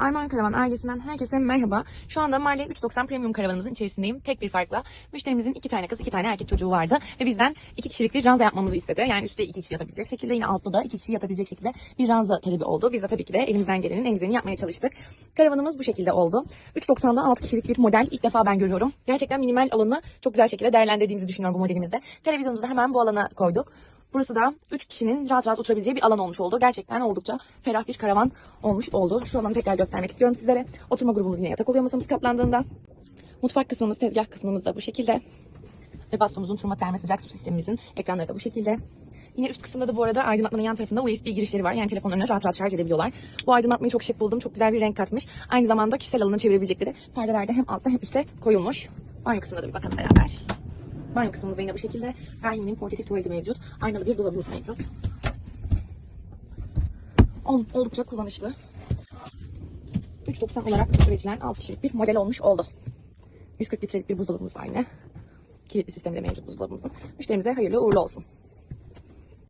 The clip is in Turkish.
Armağan Karavan ailesinden herkese merhaba. Şu anda Marley 390 Premium karavanımızın içerisindeyim. Tek bir farkla müşterimizin iki tane kız, iki tane erkek çocuğu vardı. Ve bizden iki kişilik bir ranza yapmamızı istedi. Yani üstte iki kişi yatabilecek şekilde, yine altta da iki kişi yatabilecek şekilde bir ranza talebi oldu. Biz de tabii ki de elimizden gelenin en güzelini yapmaya çalıştık. Karavanımız bu şekilde oldu. 390'da 6 kişilik bir model ilk defa ben görüyorum. Gerçekten minimal alanı çok güzel şekilde değerlendirdiğimizi düşünüyorum bu modelimizde. Televizyonumuzu da hemen bu alana koyduk. Burası da 3 kişinin rahat rahat oturabileceği bir alan olmuş oldu. Gerçekten oldukça ferah bir karavan olmuş oldu. Şu alanı tekrar göstermek istiyorum sizlere. Oturma grubumuz yine yatak oluyor masamız katlandığında. Mutfak kısmımız, tezgah kısmımız da bu şekilde. Ve bastonumuzun turma terme sıcak su sistemimizin ekranları da bu şekilde. Yine üst kısımda da bu arada aydınlatmanın yan tarafında USB girişleri var. Yani telefonlarını rahat rahat şarj edebiliyorlar. Bu aydınlatmayı çok şık buldum. Çok güzel bir renk katmış. Aynı zamanda kişisel alanı çevirebilecekleri perdeler de hem altta hem üstte koyulmuş. Banyo kısmına da bir bakalım beraber. Banyo kısmımızda yine bu şekilde. Perhime'nin portatif tuvaleti mevcut. Aynalı bir dolabımız mevcut. Ol- Oldukça kullanışlı. 3.90 olarak üretilen 6 kişilik bir model olmuş oldu. 140 litrelik bir buzdolabımız var yine. Kilitli sistemi de mevcut buzdolabımızın. Müşterimize hayırlı uğurlu olsun.